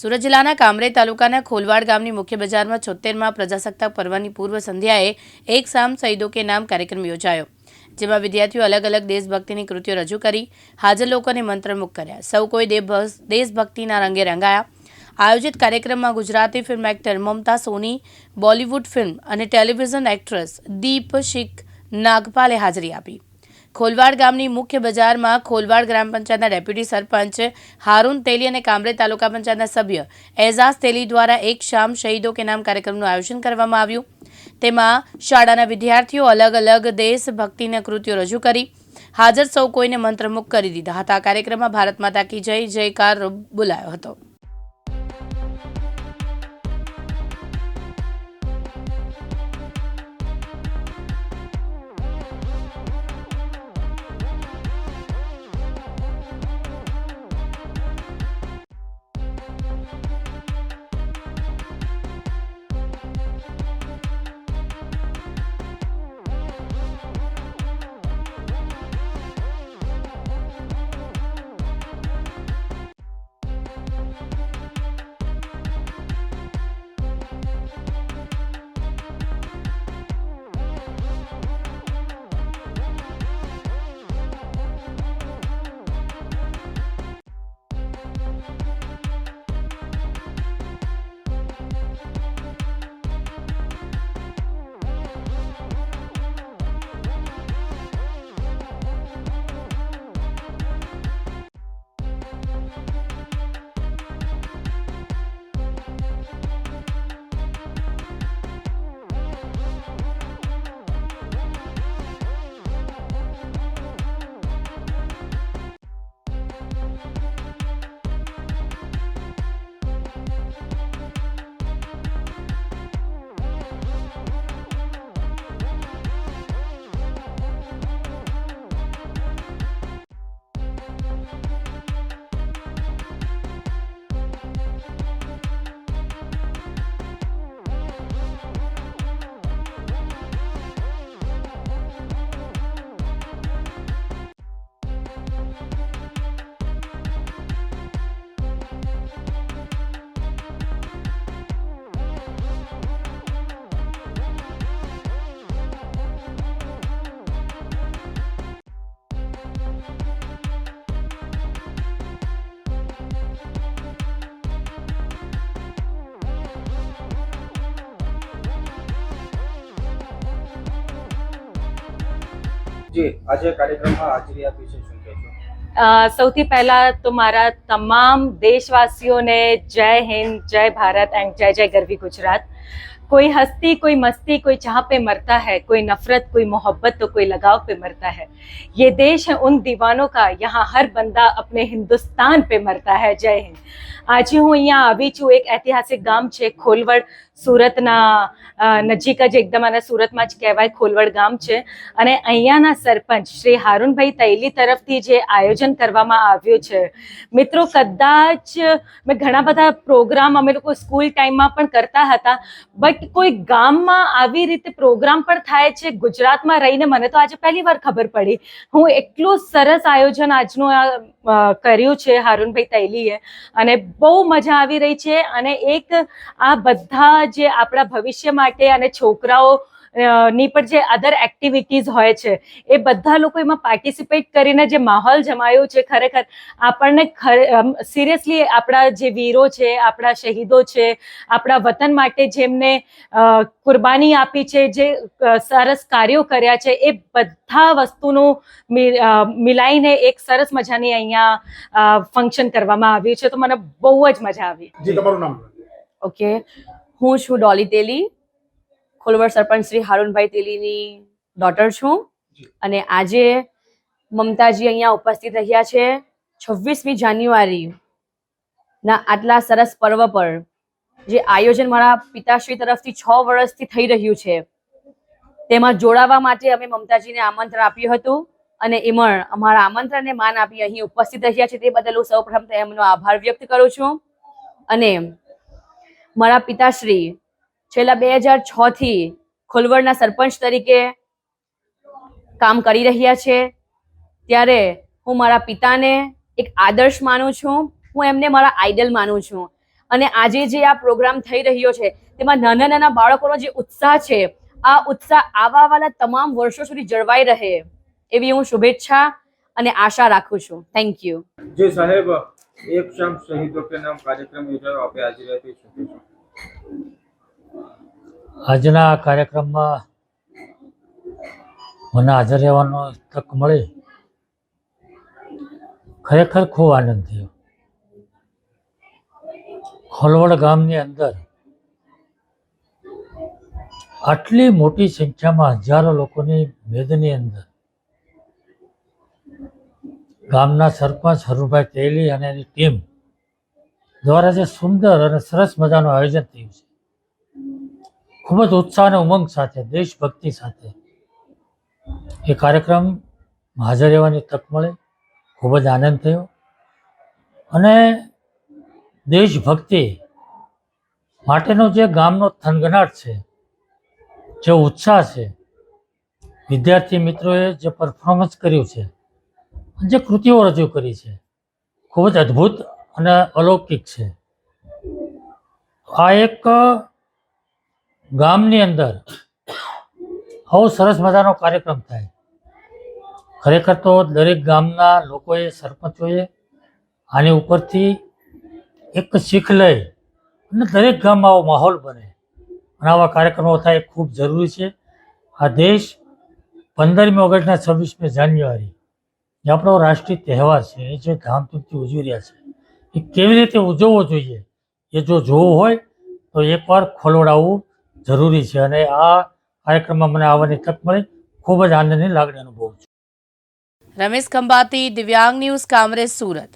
સુરત જિલ્લાના કામરેજ તાલુકાના ખોલવાડ ગામની મુખ્ય બજારમાં છોતેરમાં પ્રજાસત્તાક પર્વની પૂર્વ સંધ્યાએ એક સામ શહીદો કે નામ કાર્યક્રમ યોજાયો, જેમાં વિદ્યાર્થીઓ અલગ અલગ દેશભક્તિની કૃતિઓ રજૂ કરી, હાજર લોકોને મંત્રમુગ્ધ કર્યા. સૌ કોઈ દેશભક્તિના રંગે રંગાયા. આયોજિત કાર્યક્રમમાં Gujarati film actor Mamta Soni, Bollywood film અને ટેલિવિઝન એક્ટ્રેસ દીપ શીખ નાગપાલે હાજરી આપી. ખોલવાડ ગામની મુખ્ય બજારમાં ખોલવાડ ગ્રામ પંચાયતના ડેપ્યુટી સરપંચ હારૂન તેલી અને કામરે તાલુકા પંચાયતના સભ્ય એઝાઝ તેલી દ્વારા એક શામ શહીદો કે નામ કાર્યક્રમનું આયોજન કરવામાં આવ્યું. તેમાં શાળાના વિદ્યાર્થીઓ અલગ અલગ દેશભક્તિના કૃતિઓ રજૂ કરી. હાજર સૌ કોઈને મંત્રમુગ્ધ કરી દીધા હતા. આ કાર્યક્રમમાં ભારત માતા કી જય, જયકાર બોલાયો હતો. જી સૌથી પહેલા તો મારા તમામ દેશવાસીઓને જય હિન્દ, જય ભારત, એન્ડ જય જય ગરવી ગુજરાત. કોઈ હસ્તી કોઈ મસ્તી કોઈ ચાહ પે મરતા હૈ કોઈ નફરત કોઈ મોહબ્બત તો કોઈ લગાવ पे મરતા હૈ ये देश है उन दीवानों का, यहाँ हर बंदा अपने हिंदुस्तान पे मरता है। जय हिंद। આજે હું અહીંયા આવી છું એક ઐતિહાસિક ગામ છે ખોલવડ સુરતના નજીક જ એકદમ આના સુરતમાં જ કહેવાય ખોલવડ ગામ છે અને અહીંયાના સરપંચ શ્રી હારૂનભાઈ તૈલી તરફથી જે આયોજન કરવામાં આવ્યું છે મિત્રો કદાચ મેં ઘણા બધા પ્રોગ્રામ અમે લોકો સ્કૂલ ટાઈમમાં પણ કરતા હતા બટ કોઈ ગામમાં આવી રીતે પ્રોગ્રામ પણ થાય છે? ગુજરાતમાં રહીને મને તો આજે પહેલી વાર ખબર પડી. હું એટલું સરસ આયોજન આજનું આ કર્યું છે હારુનભાઈ તૈલીએ. અને બહુ મજા આવી રહી છે. અને એક આ બધા જે આપણા ભવિષ્ય માટે અને છોકરાઓ ની પણ જે અધર એક્ટિવિટીઝ હોય છે એ બધા લોકો એમાં પાર્ટિસિપેટ કરીને જે માહોલ જમાયો છે ખરેખર આપણને સિરિયસલી આપણા જે વીરો છે આપણા શહીદો છે આપણા વતન માટે જેમને કુરબાની આપી છે જે સરસ કાર્યો કર્યા છે એ બધા વસ્તુનું મિલાઈને એક સરસ મજાની અહીંયા ફંક્શન કરવામાં આવ્યું છે. તો મને બહુ જ મજા આવી. જી તમારું નામ ઓકે હું છું ડોલી તેલી. ખોલવડ સરપંચ શ્રી હારુનભાઈ તેલીની ડોટર છું. અને આજે મમતાજી અહીંયા ઉપસ્થિત રહ્યા છે છવ્વીસમી જાન્યુઆરી ના આટલા સરસ પર્વ પર જે આયોજન મારા પિતાશ્રી તરફથી છ વર્ષથી થઈ રહ્યું છે. તેમાં જોડાવા માટે અમે મમતાજીને આમંત્રણ આપ્યું હતું અને એમાં અમારા આમંત્રણને માન આપી અહીં ઉપસ્થિત રહ્યા છે તે બદલ હું સૌપ્રથમ એમનો આભાર વ્યક્ત કરું છું. અને મારા પિતાશ્રી છેલ્લા બે હજાર છ થી ખોલવડના સરપંચ તરીકે કામ કરી રહ્યા છે. ત્યારે હું મારા પિતાને એક આદર્શ માનું છું. હું એમને મારા આઈડલ માનું છું. અને આજે જે આ પ્રોગ્રામ થઈ રહ્યો છે, તેમાં નાના નાના બાળકોનો જે ઉત્સાહ છે, આ ઉત્સાહ આવા વાળા તમામ વર્ષો સુધી જળવાઈ રહે એવી હું શુભેચ્છા અને આશા રાખું છું. થેન્ક યુ જે સાહેબ, એક શામ શહીદો કે નામ કાર્યક્રમ યોજાયો આપે હાજરી આપી શું કહેશો આજના કાર્યક્રમમાં મને હાજર રહેવાનો તક મળી. ખરેખર ખૂબ આનંદ થયો. ખોલવડ ગામની અંદર આટલી મોટી સંખ્યામાં હજારો લોકોની મેદની અંદર ગામના સરપંચ હરુભાઈ તેલી અને એની ટીમ દ્વારા જે સુંદર અને સરસ મજાનું આયોજન થયું છે. ખૂબ જ ઉત્સાહ અને ઉમંગ સાથે, દેશભક્તિ સાથે એ કાર્યક્રમ હાજર રહેવાની તક મળે, ખૂબ જ આનંદ થયો. અને દેશભક્તિ માટેનો જે ગામનો થનગનાટ છે, જે ઉત્સાહ છે, વિદ્યાર્થી મિત્રોએ જે પરફોર્મન્સ કર્યું છે, જે કૃતિઓ રજૂ કરી છે, ખૂબ જ અદ્ભુત અને અલૌકિક છે. આ એક ગામની અંદર બહુ સરસ મજાનો કાર્યક્રમ થાય. ખરેખર તો દરેક ગામના લોકોએ સરપંચોએ આની ઉપરથી એક શીખ લઈ અને દરેક ગામમાં આવો માહોલ બને. અને આવા કાર્યક્રમો થાય એ ખૂબ જરૂરી છે. આ દેશ પંદરમી ઓગસ્ટના છવ્વીસમી જાન્યુઆરી જે આપણો રાષ્ટ્રીય તહેવાર છે. એ જે ધામધૂમથી ઉજવી રહ્યા છે. એ કેવી રીતે ઉજવવો જોઈએ? એ જો જોવું હોય તો એકવાર ખોલવડાવવું જરૂરી છે અને આ કાર્યક્રમમાં મને આવવાની તક મળી. ખૂબ જ આનંદની લાગણી અનુભવું છું. રમેશ ખંભાતી, દિવ્યાંગ ન્યૂઝ કામરેજ સુરત.